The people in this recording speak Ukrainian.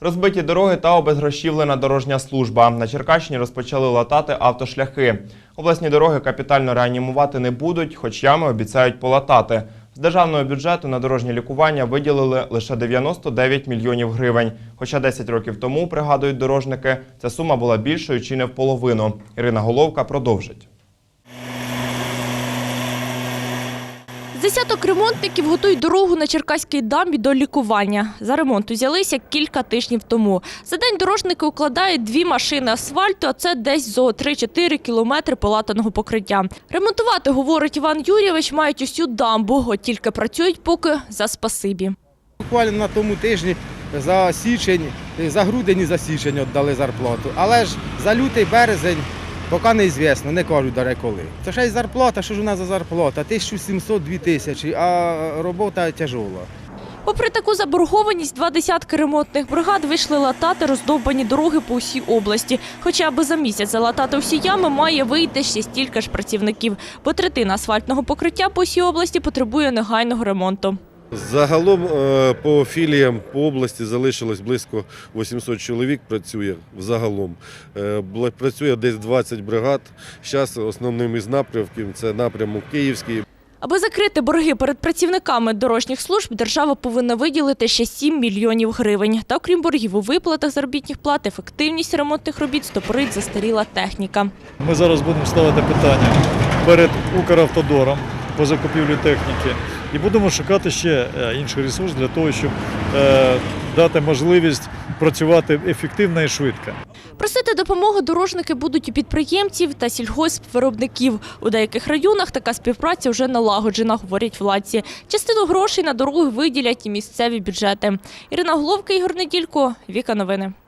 Розбиті дороги та обезгрошівлена дорожня служба. На Черкащині розпочали латати автошляхи. Обласні дороги капітально реанімувати не будуть, хоч ями обіцяють полатати. З державного бюджету на дорожнє лікування виділили лише 99 мільйонів гривень. Хоча 10 років тому, пригадують дорожники, ця сума була більшою чи не в половину. Ірина Головка продовжить. Десяток ремонтників готують дорогу на Черкаській дамбі до лікування. За ремонт узялися кілька тижнів тому. За день дорожники укладають дві машини асфальту, а це десь зо 3-4 кілометри полатаного покриття. Ремонтувати, говорить Іван Юрійович, мають усю дамбу, от тільки працюють поки за спасибі. Буквально на тому тижні за січень, за грудень і за січень віддали зарплату. Але ж за лютий березень поки неізвісно, не кажуть даре коли. Це ще й зарплата, що ж у нас за зарплата? 1700-2000 тисячі, а робота тяжола. Попри таку заборгованість, два десятки ремонтних бригад вийшли латати роздовбані дороги по усій області. Хоча аби за місяць залатати усі ями, має вийти ще стільки ж працівників, бо третина асфальтного покриття по усій області потребує негайного ремонту. Загалом е, по філіям по області залишилось близько 800 чоловік. Працює взагалом. Е, Працює десь 20 бригад. Зараз основним із напрямків це напрямок Київський. Аби закрити борги перед працівниками дорожніх служб, держава повинна виділити ще 7 мільйонів гривень. Та окрім боргів у виплатах заробітних плат, ефективність ремонтних робіт стопорить застаріла техніка. Ми зараз будемо ставити питання перед Укравтодором по закупівлі техніки і будемо шукати ще е, інший ресурс для того, щоб е, дати можливість працювати ефективно і швидко. Просити допомоги дорожники будуть у підприємців та сільгоспвиробників. У деяких районах така співпраця вже налагоджена, говорять владці. Частину грошей на дороги виділять і місцеві бюджети. Ірина Головка, Ігор Неділько, Віка Новини.